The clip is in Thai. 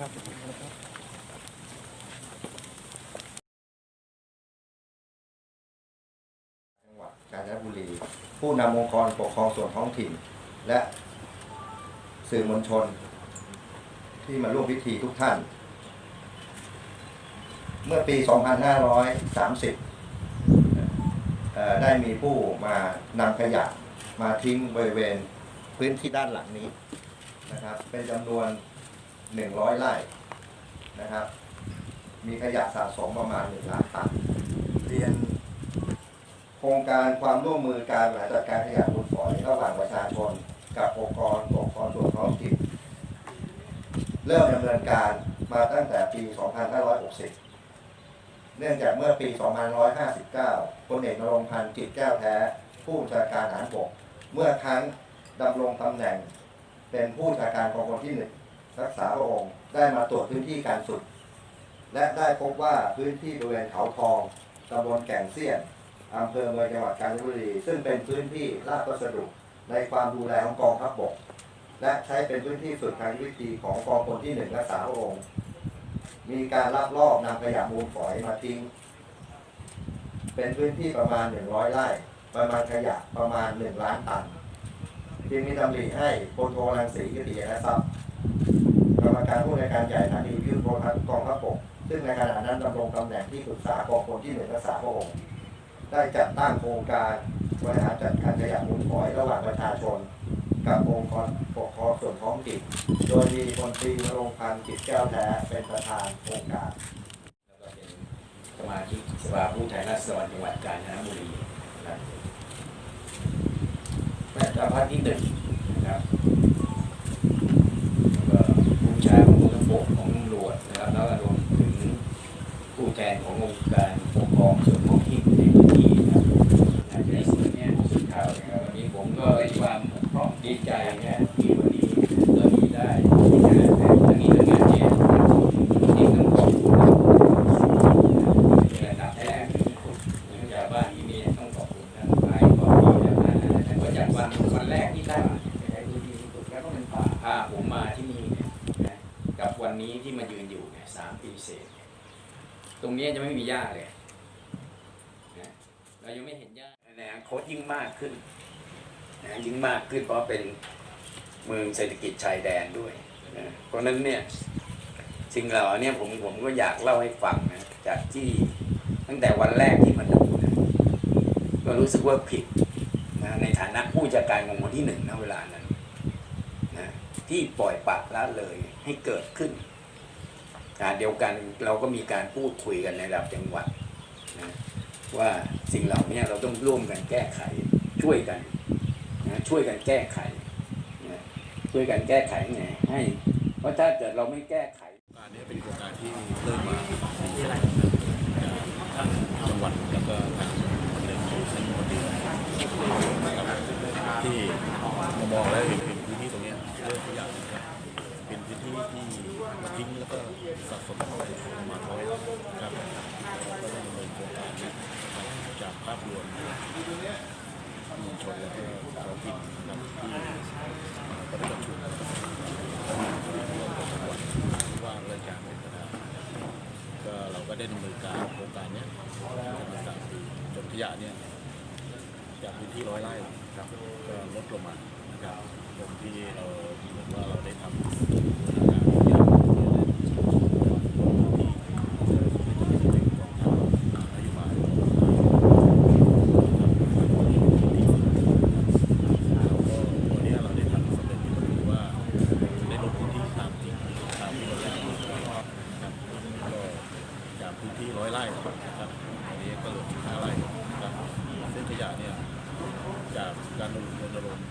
ครับจังหวัดกาญจนบุรี ผู้นำองค์กรปกครองส่วนท้องถิ่น และสื่อมวลชน ที่มาร่วมพิธีทุกท่าน เมื่อปี 2530 ได้มีผู้มานำขยะมาทิ้งบริเวณพื้นที่ด้านหลังนี้นะครับ เป็นจำนวน 100ไร่นะครับ มีขยะสะสมประมาณ1ล้านตันเรียนโครงการความร่วมมือการบริหารจัดการขยะมูลฝอยระหว่างประชาชน กับองค์กรปกครองส่วนท้องถิ่นเริ่มดำเนินการมาตั้งแต่ปี 2560 เนื่องจากเมื่อปี 2559พลเอกนรงพันธ์จิตแก้วแท้ ผู้บัญชาการทหารบก เมื่อครั้งดำรงตำแหน่งเป็นผู้บัญชาการกองพลที่หนึ่ง รักษาพระองค์ได้มาตรวจพื้นที่การสุดและได้พบว่าพื้นที่บริเวณเขาทองตำบลแก่งเซียนอำเภอเมืองจังหวัดกาญจนบุรี ซึ่งเป็นพื้นที่ราชพัสดุในความดูแลของกองทัพบก และใช้เป็นพื้นที่ฝึกทางวิธีของกองพลที่หนึ่งรักษาพระองค์ มีการลักลอบนำขยะมูลฝอยมาทิ้ง เป็นพื้นที่ประมาณ 100 ไร่ ประมาณขยะประมาณ 1 ล้านตันจึงมีตำหนิให้พลโทรังสีกิติยาทรัพย์ กรรมการผู้ในการใหญ่สถานีวิทยุโทรทัศน์กองทัพบกซึ่งในขณะนั้นดำรงตำแหน่งที่ปรึกษากองพลที่หนึ่งรักษาพระองค์ได้จัดตั้งโครงการบริหารจัดการขยะมูลฝอยระหว่างประชาชน กับองค์กรปกครองส่วนท้องถิ่นโดยมีพลตรีนรงค์พันธ์จิตแก้วแท้เป็นประธานโครงการแล้วก็เป็นสมาชิกสภาผู้แทนราษฎรจังหวัดกาญจนบุรีนะครับแม่ทัพภาคที่หนึ่งนะครับแล้วก็ผู้บัญชาของทัพบกของตำรวจนะครับแล้วก็รวมถึงผู้แทนข ององค์การปกครองส่วนท้องถิ่นในพื้นที่นะครับในส่วนเนี้ยผู้สื่อข่าวนะครับวันนี้ผมก็มีความพร้อมดีใจนะที่วันนี้เรามีได้ที่งานแต่ทั้งนี้ทั้งนั้นเนี่ยที่ต้องขอบคุณระดับแรกเนื่องจากบ้านที่นี่ต้องขอบคุณท่านนายขอบคุณท่านนายเพราะจากวันวันแรกที่ท่านแล้วก็เป็นป่าพาผมมาที่นี่เนี่ยนะกับวันนี้ที่มายืนอยู่เนี่ยสามปีเศษเนี่ย ตรงนี้จะไม่มีหญ้าเลยนะเรายังไม่เห็นหญ้าในอนาคตยิ่งมากขึ้นนะยิ่งมากขึ้นเพราะเป็นเมืองเศรษฐกิจชายแดนด้วยนะเพราะนั้นเนี่ยสิ่งเหล่านี้ผมผมก็อยากเล่าให้ฟังนะจากที่ตั้งแต่วันแรกที่มาดูนะก็รู้สึกว่าผิดนะในฐานะผู้จัดการของคนที่หนึ่งนะเวลานั้นนะที่ปล่อยปละละเลยให้เกิดขึ้น ขาเดียวกันเราก็มีการพูดคุยกันในระดับจังหวัดนะว่าสิ่งเหล่านี้เราต้องร่วมกันแก้ไขช่วยกันนะช่วยกันแก้ไขนะช่วยกันแก้ไขไงให้เพราะถ้าเกิดเราไม่แก้ไขโครงการนี้เป็นโครงการที่เริ่มมาทางจังหวัดแล้วก็ทางหนึ่งของท่านมนตรีนะครับที่มามองแล้วเห็นเห็นพื้นที่ตรงเนี้ยเรื่องขยะนะครับเป็นพื้นที่ที่มาทิ้งแล้วก็สะสมเข้าไปมาท้อยนะครับก็ได้ดำเนินโครงการนี้นะครับจากภา พรวมมวลชนแล้วก็ท้องถิ่นนะครับที่ปฏิบัติชุมว่างราชการเป็นประก็เราก็ได้ดำเนินการโครงการเนี้ยมาสามปีจนขยะเนี่ยจากพื้นที่ร้อยไร่ครับก็ลดลงมานะครับตรงที่เราเหมือนว่าเราได้ทำบูรณาการขยะที่เป็นกองทัพนโยบายแล้วก็วันนี้เราได้ทำสำเร็จก็คือว่าได้ลดพื้นที่ตามจริงตามที่เราได้ทำนะครับก็จาก พื้นที่ร้อยไร่นะครับอันนี้ก็เหลือ15ไร่นะครับเส้นขยะเนี่ยจากการรณรงค์